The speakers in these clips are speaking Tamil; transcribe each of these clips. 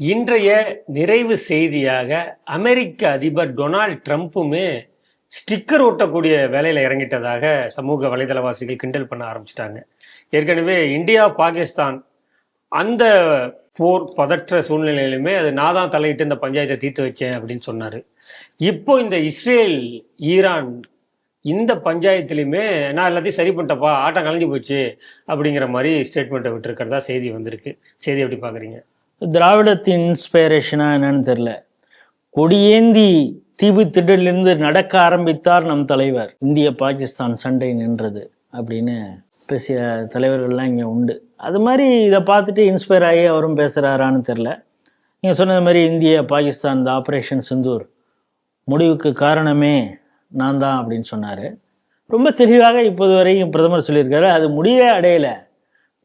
இன்றைய நிறைவு செய்தியாக அமெரிக்க அதிபர் டொனால்ட் ட்ரம்ப்புமே ஸ்டிக்கர் ஒட்டக்கூடிய வேலையில் இறங்கிட்டதாக சமூக வலைதளவாசிகள் கிண்டல் பண்ண ஆரம்பிச்சிட்டாங்க. ஏற்கனவே இந்தியா பாகிஸ்தான் அந்த போர் பதற்ற சூழ்நிலையிலுமே அது நான் தான் தலையிட்டு இந்த பஞ்சாயத்தை தீர்த்து வச்சேன் அப்படின்னு சொன்னார். இப்போ இந்த இஸ்ரேல் ஈரான் இந்த பஞ்சாயத்துலையுமே நான் எல்லாத்தையும் சரி பண்ணிட்டப்பா ஆட்டம் கலைஞ்சு போச்சு அப்படிங்கிற மாதிரி ஸ்டேட்மெண்ட்டை விட்டுருக்கிறதா செய்தி வந்திருக்கு. செய்தி எப்படி பார்க்குறீங்க திராவிடத்தின் இன்ஸ்பைரேஷனா என்னன்னு தெரில கொடியேந்தி தீவு திடலிருந்து நடக்க ஆரம்பித்தார் நம் தலைவர். இந்திய பாகிஸ்தான் சண்டை நின்றது அப்படின்னு பேசிய தலைவர்கள்லாம் இங்கே உண்டு. அது மாதிரி இதை பார்த்துட்டு இன்ஸ்பயர் ஆகி அவரும் பேசுகிறாரான்னு தெரில நீங்கள் சொன்னது மாதிரி இந்திய பாகிஸ்தான் இந்த ஆப்ரேஷன் சிந்தூர் முடிவுக்கு காரணமே நான் தான் அப்படின்னு சொன்னார். ரொம்ப தெளிவாக இப்போது வரையும் பிரதமர் சொல்லியிருக்காரு. அது முடிவே அடையலை.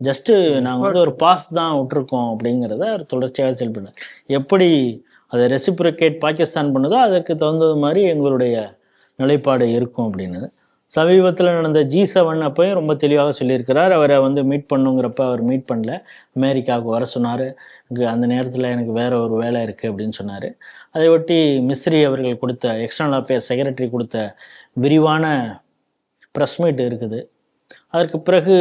ஜஸ்ட்டு நாங்கள் வந்து ஒரு பாஸ் தான் விட்டுருக்கோம் அப்படிங்கிறத அவர் தொடர்ச்சியாக செயல்படுறார் எப்படி அதை ரெசிப்ரிகேட் பாகிஸ்தான் பண்ணுதோ அதற்கு தகுந்தது மாதிரி எங்களுடைய நிலைப்பாடு இருக்கும் அப்படின்னு சமீபத்தில் நடந்த ஜி செவன் அப்பையும் ரொம்ப தெளிவாக சொல்லியிருக்கிறார். அவரை வந்து மீட் பண்ணுங்கிறப்ப அவர் மீட் பண்ணல. அமெரிக்காவுக்கு வர சொன்னார். அந்த நேரத்தில் எனக்கு வேற ஒரு வேலை இருக்குது அப்படின்னு சொன்னார். அதை ஒட்டி மிஸ்ரி அவர்கள் கொடுத்த எக்ஸ்டர்னல் அஃபேர்ஸ் செக்ரட்டரி கொடுத்த விரிவான ப்ரெஸ் மீட் இருக்குது. அதற்கு பிறகு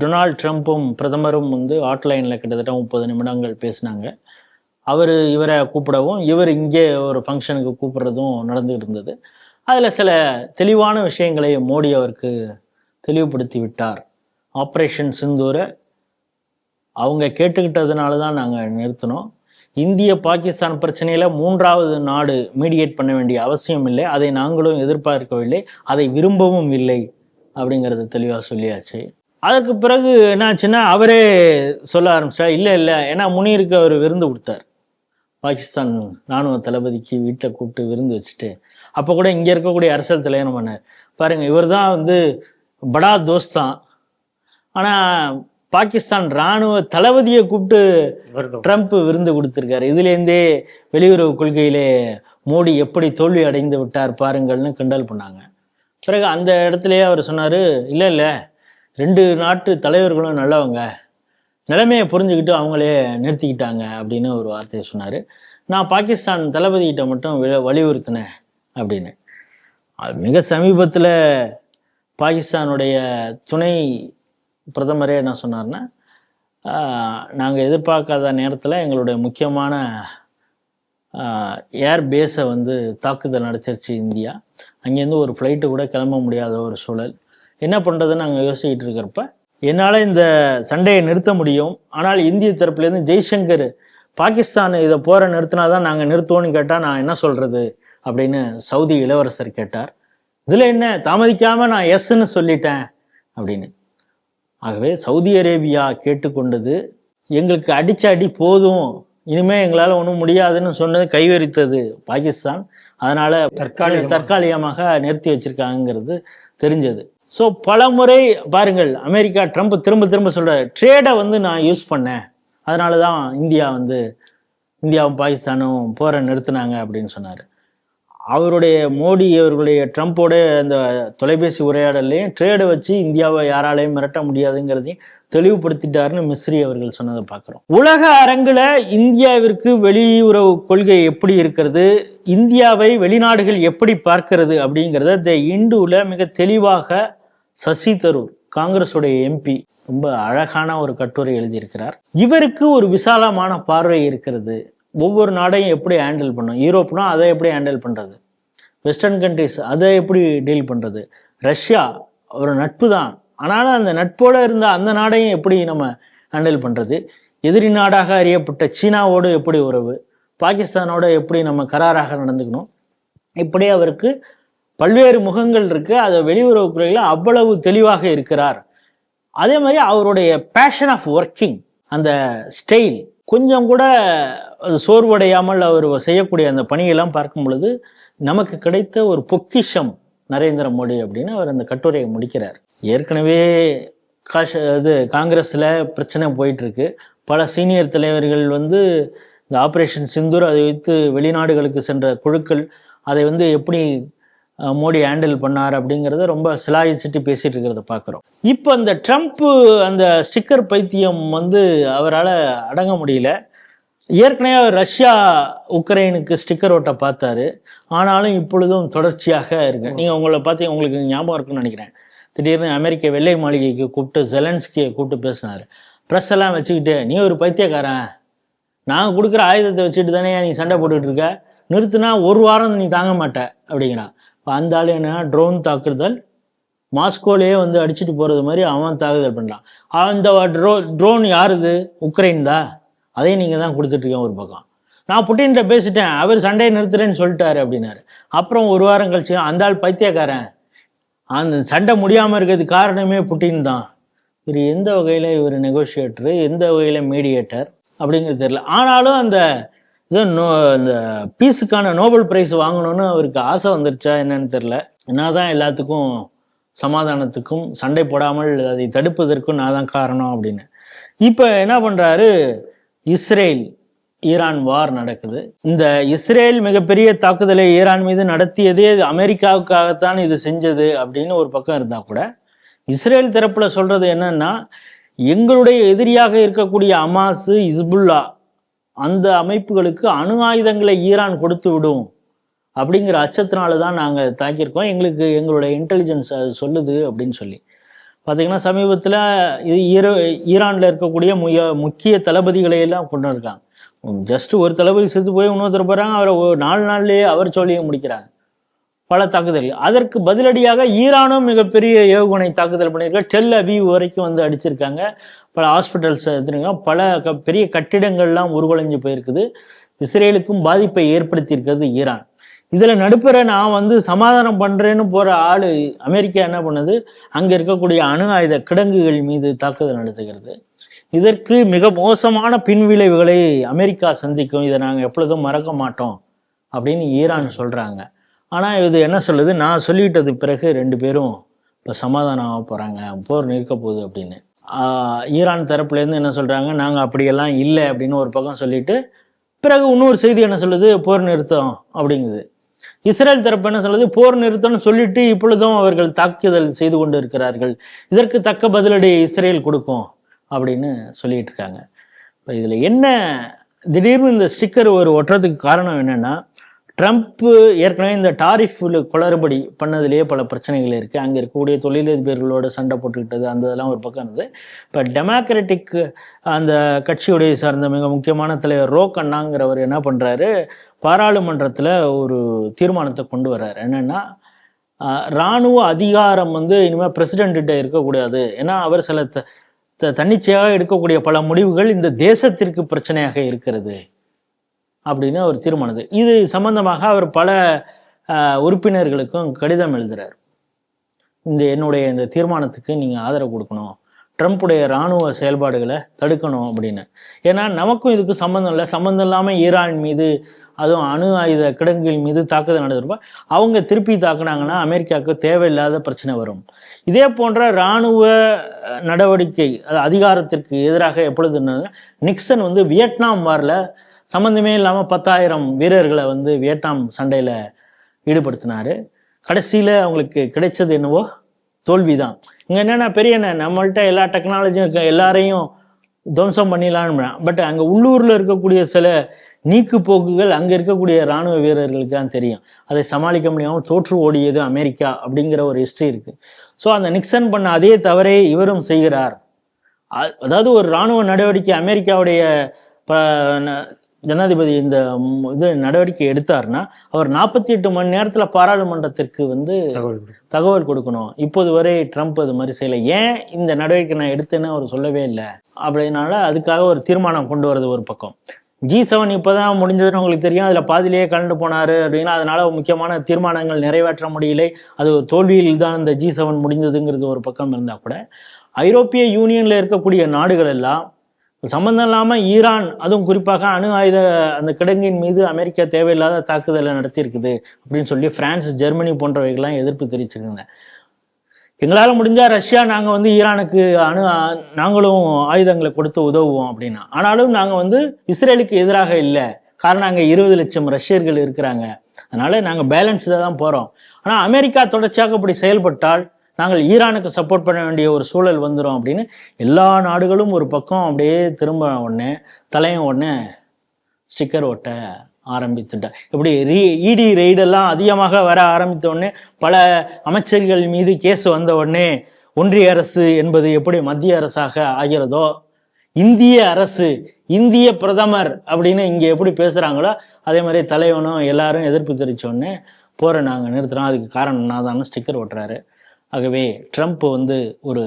டொனால்ட் ட்ரம்ப்பும் பிரதமரும் வந்து ஹாட்லைனில் கிட்டத்தட்ட முப்பது நிமிடங்கள் பேசினாங்க. அவர் இவரை கூப்பிடவும் இவர் இங்கே ஒரு ஃபங்க்ஷனுக்கு கூப்பிடுறதும் நடந்துகிட்டு இருந்தது. அதில் சில தெளிவான விஷயங்களை மோடி அவருக்கு தெளிவுபடுத்தி விட்டார். ஆப்ரேஷன் சிந்தூரை அவங்க கேட்டுக்கிட்டதுனால தான் நாங்கள் நிறுத்தினோம். இந்திய பாகிஸ்தான் பிரச்சனையில் மூன்றாவது நாடு மீடியேட் பண்ண வேண்டிய அவசியம் இல்லை. அதை நாங்களும் எதிர்பார்க்கவில்லை. அதை விரும்பவும் இல்லை. அப்படிங்கிறத தெளிவாக சொல்லியாச்சு. அதற்கு பிறகு என்னாச்சுன்னா அவரே சொல்ல ஆரம்பிச்சா இல்லை இல்லை ஏன்னா முனீருக்கு அவர் விருந்து கொடுத்தார். பாகிஸ்தான் ராணுவ தளபதிக்கு வீட்டில் கூப்பிட்டு விருந்து வச்சுட்டு அப்போ கூட இங்கே இருக்கக்கூடிய அரசியல் தலைவனம் பண்ணார். பாருங்கள் இவர் தான் வந்து படா தோஸ்தான் ஆனால் பாகிஸ்தான் ராணுவ தளபதியை கூப்பிட்டு ட்ரம்ப் விருந்து கொடுத்துருக்காரு. இதுலேருந்தே வெளியுறவு கொள்கையிலே மோடி எப்படி தோல்வி அடைந்து விட்டார் பாருங்கள்னு கிண்டல் பண்ணாங்க. பிறகு அந்த இடத்துலயே அவர் சொன்னார் இல்லை இல்லை ரெண்டு நாட்டு தலைவர்களும் நல்லவங்க. நிலைமையை புரிஞ்சுக்கிட்டு அவங்களே நிறுத்திக்கிட்டாங்க அப்படின்னு ஒரு வார்த்தையை சொன்னார். நான் பாகிஸ்தான் தளபதிகிட்ட மட்டும் வலியுறுத்தினேன் அப்படின்னு. மிக சமீபத்தில் பாகிஸ்தானுடைய துணை பிரதமரே என்ன சொன்னார்னா நாங்கள் எதிர்பார்க்காத நேரத்தில் எங்களுடைய முக்கியமான ஏர் பேஸை வந்து தாக்குதல் நடத்திருச்சு இந்தியா. அங்கேருந்து ஒரு ஃப்ளைட்டு கூட கிளம்ப முடியாத ஒரு சூழல். என்ன பண்ணுறதுன்னு நாங்கள் யோசிக்கிட்டு இருக்கிறப்ப என்னால் இந்த சண்டையை நிறுத்த முடியும். ஆனால் இந்திய தரப்புலேருந்து ஜெய்சங்கர் பாகிஸ்தான் இதை போகிற நிறுத்தினா தான் நாங்கள் நிறுத்துவோன்னு கேட்டால் நான் என்ன சொல்கிறது அப்படின்னு சவுதி இளவரசர் கேட்டார். இதில் என்ன தாமதிக்காமல் நான் எஸ்ன்னு சொல்லிட்டேன். அப்படின்னு. ஆகவே சவுதி அரேபியா கேட்டுக்கொண்டது எங்களுக்கு அடித்த அடி போதும். இனிமே எங்களால் ஒன்றும் முடியாதுன்னு சொன்னது கைவரித்தது பாகிஸ்தான். அதனால தற்காலிகமா. தற்காலிகமாக நிறுத்தி வச்சிருக்காங்கிறது தெரிஞ்சது. ஸோ பல முறை பாருங்கள் அமெரிக்கா ட்ரம்ப் திரும்ப திரும்ப சொல்ற ட்ரேடை வந்து நான் யூஸ் பண்ணேன். அதனால தான் இந்தியா வந்து இந்தியாவும் பாகிஸ்தானும் போரை நிறுத்தினாங்க அப்படின்னு சொன்னார். அவருடைய மோடி அவர்களுடைய ட்ரம்ப்போட அந்த தொலைபேசி உரையாடல்லையும் ட்ரேடை வச்சு இந்தியாவை யாராலையும் மிரட்ட முடியாதுங்கிறதையும் தெளிவுபடுத்திட்டாருன்னு மிஸ்ரி அவர்கள் சொன்னதை பார்க்குறோம். உலக அரங்கில் இந்தியாவிற்கு வெளியுறவு கொள்கை எப்படி இருக்கிறது? இந்தியாவை வெளிநாடுகள் எப்படி பார்க்கிறது அப்படிங்கிறத த இண்டுவில் மிக தெளிவாக சசி தரூர் காங்கிரஸுடைய எம்பி ரொம்ப அழகான ஒரு கட்டுரை எழுதியிருக்கிறார். இவருக்கு ஒரு விசாலமான பார்வை இருக்கிறது. ஒவ்வொரு நாடையும் எப்படி ஹேண்டில் பண்ணும்? யூரோப்னா அதை எப்படி ஹேண்டில் பண்ணுறது வெஸ்டர்ன் கண்ட்ரிஸ் அதை எப்படி டீல் பண்ணுறது ரஷ்யா ஒரு நட்பு தான். ஆனாலும் அந்த நட்போடு இருந்த அந்த நாடையும் எப்படி நம்ம ஹேண்டில் பண்ணுறது எதிரி நாடாக அறியப்பட்ட சீனாவோடு எப்படி உறவு? பாகிஸ்தானோட எப்படி நம்ம கராராக நடந்துக்கணும்? இப்படி அவருக்கு பல்வேறு முகங்கள் இருக்குது அதை வெளியுறவு வெளியுறவுத்துறையில் அவ்வளவு தெளிவாக இருக்கிறார். அதே மாதிரி அவருடைய பேஷன் ஆஃப் ஒர்க்கிங் அந்த ஸ்டைல் கொஞ்சம் கூட சோர்வடையாமல் அவர் செய்யக்கூடிய அந்த பணியெல்லாம் பார்க்கும் பொழுது நமக்கு கிடைத்த ஒரு பொக்கிஷம் நரேந்திர மோடி அப்படின்னு அவர் அந்த கட்டுரையை முடிக்கிறார். ஏற்கனவே காஷ் இது காங்கிரஸில் பிரச்சனை போயிட்டுருக்கு. பல சீனியர் தலைவர்கள் வந்து இந்த ஆப்ரேஷன் சிந்தூர் அதை வைத்து வெளிநாடுகளுக்கு சென்ற குழுக்கள் அதை வந்து எப்படி மோடி ஹேண்டில் பண்ணார் அப்படிங்கிறத ரொம்ப சிலாயிச்சிட்டு பேசிட்டு இருக்கிறத பார்க்குறோம். இப்போ அந்த ட்ரம்ப்பு அந்த ஸ்டிக்கர் பைத்தியம் வந்து அவரால் அடங்க முடியல. ஏற்கனவே ரஷ்யா உக்ரைனுக்கு ஸ்டிக்கர் ஓட்ட பார்த்தாரு. ஆனாலும் இப்பொழுதும் தொடர்ச்சியாக இருக்கு. நீங்கள் உங்களை பார்த்து உங்களுக்கு ஞாபகம் இருக்குன்னு நினைக்கிறேன். திடீர்னு அமெரிக்க வெள்ளை மாளிகைக்கு கூப்பிட்டு ஜெலன்ஸ்கியை கூப்பிட்டு பேசினார். ப்ரெஸ் எல்லாம் வச்சுக்கிட்டு நீ ஒரு பைத்தியக்காரன். நான் கொடுக்குற ஆயுதத்தை வச்சுட்டு தானே நீ சண்டை போட்டுட்டு இருக்க. நிறுத்துனா ஒரு வாரம் நீ தாங்க மாட்ட அப்படிங்கிறான் இப்போ அந்த ஆள் என்ன ட்ரோன் தாக்குதல். மாஸ்கோலேயே வந்து அடிச்சுட்டு போகிறது மாதிரி அவன் தாக்குதல் பண்ணுறான் அந்த ட்ரோ ட்ரோன் யாருது? உக்ரைன் தான் அதையும் நீங்கள் தான் கொடுத்துட்ருக்கேன் ஒரு பக்கம். நான் புட்டின்கிட்ட பேசிட்டேன் அவர் சண்டையை நிறுத்துறேன்னு சொல்லிட்டாரு அப்படின்னாரு. அப்புறம் ஒரு வாரம் கழிச்சு அந்த ஆள் பைத்தியக்காரன். அந்த சண்டை முடியாமல் இருக்கிறதுக்கு காரணமே புட்டின் தான். இவர் எந்த வகையில் இவர் நெகோஷியேட்டரு எந்த வகையில் மீடியேட்டர் அப்படிங்கிறது தெரியல. ஆனாலும் அந்த இது நோ அந்த பீஸுக்கான நோபல் பிரைஸ் வாங்கணும்னு அவருக்கு ஆசை வந்துருச்சா என்னன்னு தெரில நான் தான் எல்லாத்துக்கும் சமாதானத்துக்கும் சண்டை போடாமல் அதை தடுப்பதற்கும் நான் தான் காரணம் அப்படின்னு. இப்போ என்ன பண்ணுறாரு இஸ்ரேல் ஈரான் வார் நடக்குது. இந்த இஸ்ரேல் மிகப்பெரிய தாக்குதலை ஈரான் மீது நடத்தியதே அமெரிக்காவுக்காகத்தான் இது செஞ்சது அப்படின்னு ஒரு பக்கம் இருந்தால் கூட இஸ்ரேல் தரப்பில் சொல்கிறது என்னன்னா எங்களுடைய எதிரியாக இருக்கக்கூடிய அமாசு இஸ்புல்லா அந்த அமைப்புகளுக்கு அணு ஆயுதங்களை ஈரான் கொடுத்து விடும் அப்படிங்கிற அச்சத்தினால தான் நாங்கள் தாக்கியிருக்கோம். எங்களுக்கு எங்களுடைய இன்டெலிஜென்ஸ் அது சொல்லுது அப்படின்னு சொல்லி. பார்த்திங்கன்னா சமீபத்தில் ஈரோ ஈரானில் இருக்கக்கூடிய முய முக்கிய தளபதிகளை எல்லாம் கொண்டு இருக்காங்க ஜஸ்ட் ஒரு தளபதி செத்து போய் இன்னொருத்தர் போகிறாங்க அவரை ஒரு நாலு நாள்லேயே அவர் சொல்லியும் முடிக்கிறாங்க பல தாக்குதல்கள். அதற்கு பதிலடியாக ஈரானும் மிகப்பெரிய ஏவுகணை தாக்குதல் பண்ணியிருக்காங்க டெல் அபீவ் வரைக்கும் வந்து அடிச்சிருக்காங்க. பல ஹாஸ்பிட்டல்ஸ் எடுத்துருக்காங்க. பல க பெரிய கட்டிடங்கள்லாம் உருவலைஞ்சு போயிருக்குது. இஸ்ரேலுக்கும் பாதிப்பை ஏற்படுத்தியிருக்கிறது ஈரான். இதில் நடுப்புற நான் வந்து சமாதானம் பண்ணுறேன்னு போகிற ஆள் அமெரிக்கா என்ன பண்ணுது? அங்கே இருக்கக்கூடிய அணு ஆயுத கிடங்குகள் மீது தாக்குதல் நடத்துகிறது. இதற்கு மிக மோசமான பின்விளைவுகளை அமெரிக்கா சந்திக்கும். இதை நாங்கள் எப்பொழுதும் மறக்க மாட்டோம் அப்படின்னு ஈரான் சொல்கிறாங்க ஆனால் இது என்ன சொல்லுது? நான் சொல்லிட்டது பிறகு ரெண்டு பேரும் இப்போ சமாதானம் ஆக போகிறாங்க போர் நிற்க போகுது அப்படின்னு. ஈரான் தரப்புலேருந்து என்ன சொல்கிறாங்க நாங்கள் அப்படியெல்லாம் இல்லை அப்படின்னு ஒரு பக்கம் சொல்லிட்டு பிறகு இன்னொரு செய்தி என்ன சொல்லுது? போர் நிறுத்தம் அப்படிங்குது. இஸ்ரேல் தரப்பு என்ன சொல்லுது? போர் நிறுத்தம் சொல்லிட்டு இப்பொழுதும் அவர்கள் தாக்குதல் செய்து கொண்டு இருக்கிறார்கள் இதற்கு தக்க பதிலடி இஸ்ரேல் கொடுக்கும் அப்படின்னு சொல்லிட்டு இருக்காங்க. இப்போ இதில் என்ன திடீர்னு இந்த ஸ்டிக்கர் ஒரு ஒட்டுறதுக்கு காரணம் என்னன்னா ட்ரம்ப் ஏற்கனவே இந்த டாரிஃப் குளறுபடி பண்ணதுலேயே பல பிரச்சனைகள் இருக்குது அங்கே இருக்கக்கூடிய தொழிலதிபர்களோட சண்டை போட்டுக்கிட்டது அந்த இதெல்லாம் ஒரு பக்கம் இருந்தது. இப்போ டெமோக்ராட்டிக் அந்த கட்சியுடைய சார்ந்த மிக முக்கியமான தலைவர் ரோ கண்ணாங்கிறவர் என்ன பண்ணுறாரு பாராளுமன்றத்தில் ஒரு தீர்மானத்தை கொண்டு வர்றாரு. என்னென்னா இராணுவ அதிகாரம் வந்து இனிமேல் பிரசிடென்ட்ட இருக்கக்கூடாது. ஏன்னா அவர் சில த த- தன்னிச்சையாக எடுக்கக்கூடிய பல முடிவுகள் இந்த தேசத்திற்கு பிரச்சனையாக இருக்கிறது. அப்படின்னு அவர் தீர்மானது இது சம்பந்தமாக அவர் பல உறுப்பினர்களுக்கும் கடிதம் எழுதுகிறார் இந்த என்னுடைய இந்த தீர்மானத்துக்கு நீங்கள் ஆதரவு கொடுக்கணும். ட்ரம்ப்புடைய இராணுவ செயல்பாடுகளை தடுக்கணும் அப்படின்னு. ஏன்னா நமக்கும் இதுக்கு சம்மந்தம் இல்லை. சம்மந்தம் இல்லாமல் ஈரான் மீது அதுவும் அணு ஆயுத கிடங்குகள் மீது தாக்குதல் நடந்திருப்பா அவங்க திருப்பி தாக்குனாங்கன்னா அமெரிக்காவுக்கு தேவையில்லாத பிரச்சனை வரும். இதே போன்ற இராணுவ நடவடிக்கை அது அதிகாரத்திற்கு எதிராக எப்பொழுது நிக்சன் வந்து வியட்நாம் வாரில் சம்மந்தமே இல்லாமல் பத்தாயிரம் வீரர்களை வந்து வியட்நாம் சண்டையில் ஈடுபடுத்தினாரு. கடைசியில் அவங்களுக்கு கிடைச்சது என்னவோ தோல்வி தான் இங்கே என்னென்னா பெரிய என்ன நம்மள்ட்ட எல்லா டெக்னாலஜியும் இருக்க எல்லாரையும் துவம்சம் பண்ணிடலான்னு பட் அங்கே உள்ளூரில் இருக்கக்கூடிய சில நீக்கு போக்குகள் அங்கே இருக்கக்கூடிய இராணுவ வீரர்களுக்கு தான் தெரியும். அதை சமாளிக்க முடியாமல் தோற்று ஓடியது அமெரிக்கா அப்படிங்கிற ஒரு ஹிஸ்ட்ரி இருக்குது ஸோ அந்த நிக்சன் பண்ண அதே தவறை இவரும் செய்கிறார். அதாவது ஒரு இராணுவ நடவடிக்கை அமெரிக்காவுடைய ப ந- ஜனாதிபதி இந்த இது நடவடிக்கை எடுத்தார்னா அவர் நாற்பத்தி எட்டு மணி நேரத்தில் பாராளுமன்றத்திற்கு வந்து தகவல் கொடு. தகவல் கொடுக்கணும். இப்போது வரை ட்ரம்ப் அது மாதிரி செய்யலை. ஏன் இந்த நடவடிக்கை நான் எடுத்தேன்னு அவர் சொல்லவே இல்லை. அப்படின்னால அதுக்காக ஒரு தீர்மானம் கொண்டு வரது ஒரு பக்கம். ஜி செவன் இப்போ தான் முடிஞ்சதுன்னு உங்களுக்கு தெரியும். அதில் பாதியிலேயே கலந்து போனார் அப்படின்னா அதனால முக்கியமான தீர்மானங்கள் நிறைவேற்ற முடியலை. அது ஒரு தோல்வியில் தான் இந்த ஜி செவன் முடிந்ததுங்கிறது ஒரு பக்கம் இருந்தால் கூட. ஐரோப்பிய யூனியனில் இருக்கக்கூடிய நாடுகள் எல்லாம் சம்பந்தம் இல்லாமல் ஈரான் அதுவும் குறிப்பாக அணு ஆயுத அந்த கிடங்கின் மீது அமெரிக்கா தேவையில்லாத தாக்குதலை நடத்தியிருக்குது அப்படின்னு சொல்லி பிரான்ஸ் ஜெர்மனி போன்றவைகள்லாம் எதிர்ப்பு தெரிவிச்சிருக்காங்க. எங்களால் முடிஞ்சால் ரஷ்யா நாங்கள் வந்து ஈரானுக்கு அணு நாங்களும் ஆயுதங்களை கொடுத்து உதவுவோம் அப்படின்னா. ஆனாலும் நாங்கள் வந்து இஸ்ரேலுக்கு எதிராக இல்லை. காரணம் அங்கே இருபது லட்சம் ரஷ்யர்கள் இருக்கிறாங்க. அதனால் நாங்கள் பேலன்ஸ்டாக தான் போகிறோம் ஆனால் அமெரிக்கா தொடர்ச்சியாக இப்படி செயல்பட்டால் நாங்கள் ஈரானுக்கு சப்போர்ட் பண்ண வேண்டிய ஒரு சூழல் வந்துடும் அப்படின்னு எல்லா நாடுகளும் ஒரு பக்கம் அப்படியே திரும்ப உடனே தலையும் உடனே ஸ்டிக்கர் ஒட்ட ஆரம்பித்துட்டார் இப்படி ரீ இடி ரெய்டெல்லாம் அதிகமாக வர ஆரம்பித்த உடனே பல அமைச்சர்கள் மீது கேஸ் வந்த உடனே ஒன்றிய அரசு என்பது எப்படி மத்திய அரசாக ஆகிறதோ இந்திய அரசு இந்திய பிரதமர் அப்படின்னு இங்கே எப்படி பேசுகிறாங்களோ அதே மாதிரி தலைவனும் எல்லாரும் எதிர்ப்பு தெரிவிச்ச உடனே போரை நாங்கள் நிறுத்துறோம். அதுக்கு காரணம் நான் தானே ஸ்டிக்கர் ஓட்டுறாரு ஆகவே ட்ரம்ப் வந்து ஒரு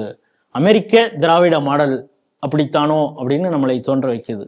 அமெரிக்க திராவிட மாடல் அப்படித்தானோ அப்படின்னு நம்மளை தோன்ற வைக்குது.